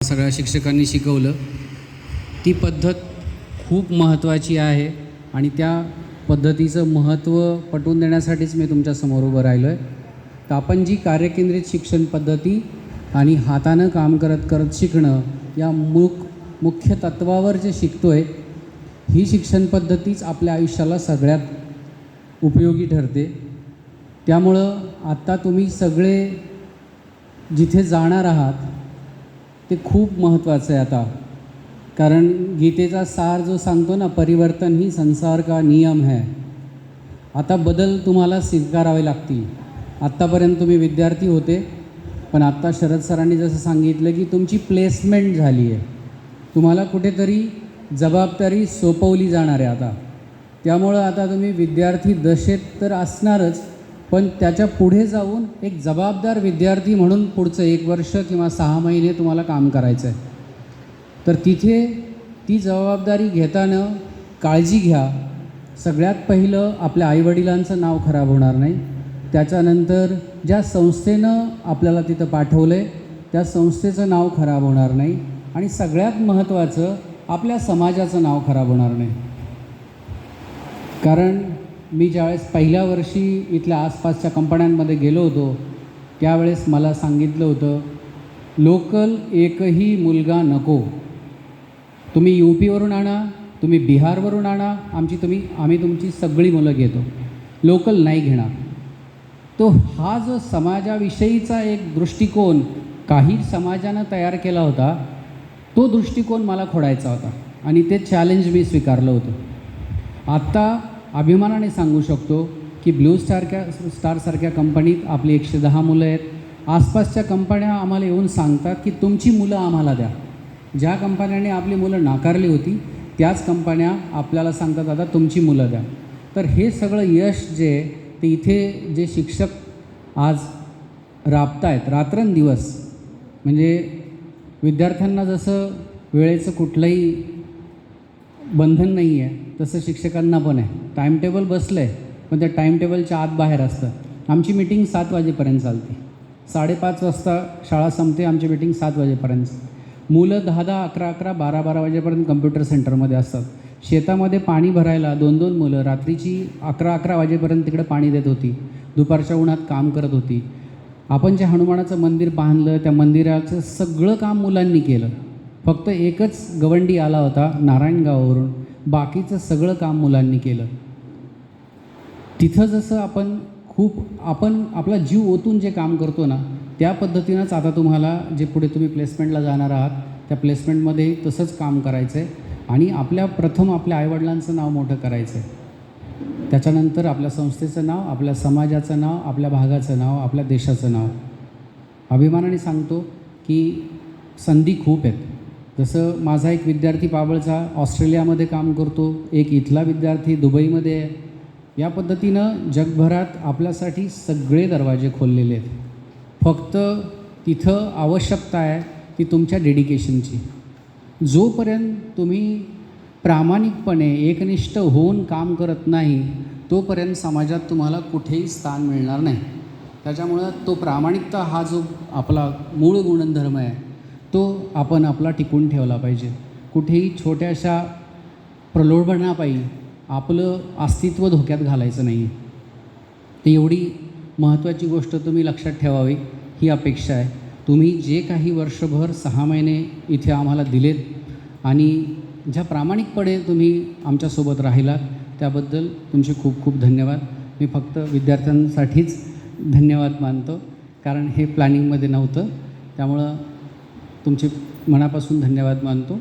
सगळ्या शिक्षकांनी शिकवलं. ती पद्धत खूप महत्त्वाची आहे आणि त्या पद्धतीचं महत्त्व पटवून देण्यासाठीच मी तुमच्यासमोर उभं राहिलो आहे तर आपण जी कार्यकेंद्रित शिक्षण पद्धती आणि हातानं काम करत करत शिकणं या मुख मुख्य तत्वावर जे शिकतो आहे ही शिक्षण पद्धतीच आपल्या आयुष्याला सगळ्यात उपयोगी ठरते. त्यामुळं आत्ता तुम्ही सगळे जिथे जाणार आहात ते खूप महत्त्वाचं आहे आता. कारण गीतेचा सार जो सांगतो ना परिवर्तन ही संसार का नियम है. आता बदल तुम्हाला स्वीकारावे लागतील. आत्तापर्यंत तुम्ही विद्यार्थी होते पण आत्ता शरद सरांनी जसं सांगितलं की तुमची प्लेसमेंट झाली आहे. तुम्हाला कुठेतरी जबाबदारी सोपवली जाणार आहे आता. त्यामुळं आता तुम्ही विद्यार्थी दशेत तर असणारच पण त्याच्या पुढे जाऊन एक जबाबदार विद्यार्थी म्हणून पुढचं एक वर्ष किंवा सहा महिने तुम्हाला काम करायचं आहे तर तिथे ती जबाबदारी घेताना काळजी घ्या. सगळ्यात पहिलं आपल्या आईवडिलांचं नाव खराब होणार नाही. त्याच्यानंतर ज्या संस्थेनं आपल्याला तिथं पाठवलं आहे त्या संस्थेचं नाव खराब होणार नाही आणि सगळ्यात महत्त्वाचं आपल्या समाजाचं नाव खराब होणार नाही. कारण मी ज्यावेळेस पहिल्या वर्षी इथल्या आसपासच्या कंपन्यांमध्ये गेलो होतो त्यावेळेस मला सांगितलं होतं लोकल एकही मुलगा नको. तुम्ही यू पीवरून आणा तुम्ही बिहारवरून आणा आमची तुम्ही आम्ही तुमची सगळी मुलं घेतो. लोकल नाही घेणार. तो हा जो समाजाविषयीचा एक दृष्टिकोन काही समाजानं तयार केला होता तो दृष्टिकोन मला खोडायचा होता आणि ते चॅलेंज मी स्वीकारलं होतं. आत्ता अभिमानाने सांगू शकतो की ब्ल्यू स्टारच्या स्टारसारख्या कंपनीत आपली एकशे दहा मुलं आहेत. आसपासच्या कंपन्या आम्हाला येऊन सांगतात की तुमची मुलं आम्हाला द्या. ज्या कंपन्यांनी आपली मुलं नाकारली होती त्याच कंपन्या आपल्याला सांगतात आता तुमची मुलं द्या. तर हे सगळं यश जे आहे ते इथे जे शिक्षक आज राबतायत रात्रंदिवस म्हणजे विद्यार्थ्यांना जसं वेळेचं कुठलंही बंधन नाही आहे तसं शिक्षकांना पण आहे. टाईमटेबल बसलं आहे पण त्या टाईमटेबलच्या आत बाहेर असतं. आमची मिटिंग सात वाजेपर्यंत चालते. साडेपाच वाजता शाळा संपते आमची मिटिंग सात वाजेपर्यंत. मुलं दहा दहा अकरा अकरा बारा बारा वाजेपर्यंत कम्प्युटर सेंटरमध्ये असतात. शेतामध्ये पाणी भरायला दोन दोन मुलं रात्रीची अकरा अकरा वाजेपर्यंत तिकडे पाणी देत होती. दुपारच्या उन्हात काम करत होती. आपण जे हनुमानाचं मंदिर बांधलं त्या मंदिराचं सगळं काम मुलांनी केलं. फक्त एकच गवंडी आला होता नारायणगावावरून. बाकीचं सगळं काम मुलांनी केलं. तिथं जसं आपण खूप आपण आपला जीव ओतून जे काम करतो ना त्या पद्धतीनंच आता तुम्हाला जे पुढे तुम्ही प्लेसमेंटला जाणार आहात त्या प्लेसमेंटमध्ये तसंच काम करायचं आहे आणि आपल्या प्रथम आपल्या आईवडिलांचं नाव मोठं करायचं आहे त्याच्यानंतर आपल्या संस्थेचं नाव आपल्या समाजाचं नाव आपल्या भागाचं नाव आपल्या देशाचं नाव. अभिमानाने सांगतो की संधी खूप आहेत. जसं माझा एक विद्यार्थी बाबळचा ऑस्ट्रेलियामध्ये काम करतो एक इथला विद्यार्थी दुबईमध्ये आहे. या पद्धतीनं जगभरात आपल्यासाठी सगळे दरवाजे खोललेले आहेत. फक्त तिथं आवश्यकता आहे ती तुमच्या डेडिकेशनची जोपर्यंत तुम्ही प्रामाणिकपणे एकनिष्ठ होऊन काम करत नाही तोपर्यंत समाजात तुम्हाला कुठेही स्थान मिळणार नाही. त्याच्यामुळं तो प्रामाणिकता हा जो आपला मूळ गुणधर्म आहे तो आपण आपला टिकून ठेवला पाहिजे. कुठेही छोट्याशा प्रलोभनापायी आपलं अस्तित्व धोक्यात घालायचं नाही. तर एवढी महत्त्वाची गोष्ट तुम्ही लक्षात ठेवावी ही अपेक्षा आहे. तुम्ही जे काही वर्षभर सहा महिने इथे आम्हाला दिलेत आणि ज्या प्रामाणिकपणे तुम्ही आमच्यासोबत राहिलात त्याबद्दल तुमचे खूप खूप धन्यवाद. मी फक्त विद्यार्थ्यांसाठीच धन्यवाद मानतो कारण हे प्लॅनिंगमध्ये नव्हतं. त्यामुळं तुमचे मनापासून धन्यवाद मानतो.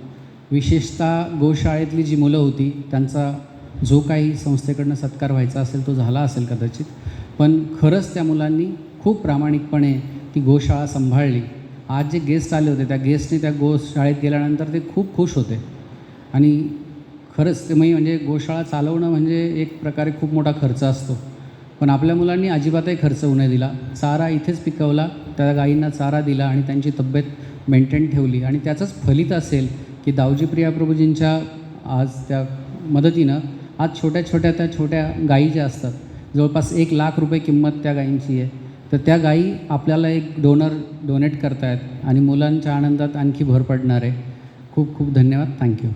विशेषतः गोशाळेतली जी मुलं होती त्यांचा जो काही संस्थेकडनं सत्कार व्हायचा असेल तो झाला असेल कदाचित. पण खरंच त्या मुलांनी खूप प्रामाणिकपणे ती गोशाळा सांभाळली. आज जे गेस्ट आले होते त्या गेस्टने त्या गोशाळेत गेल्यानंतर ते खूप खुश होते. आणि खरंच ते मी म्हणजे गोशाळा चालवणं म्हणजे एक प्रकारे खूप मोठा खर्च असतो. पण आपल्या मुलांनी अजिबातही खर्च होऊ नये दिला. चारा इथेच पिकवला त्या गायींना चारा दिला आणि त्यांची तब्येत मेंटेन ठेवली. आणि त्याचंच फलित असेल की दावजी प्रियाप्रभूजींच्या आज त्या मदतीनं आज छोट्या छोट्या त्या छोट्या गायी ज्या असतात जवळपास एक लाख रुपये किंमत त्या गायींची आहे. तर त्या गायी आपल्याला एक डोनर डोनेट करतायत आणि मुलांच्या आनंदात आणखी भर पडणार आहे. खूप खूप धन्यवाद. थँक्यू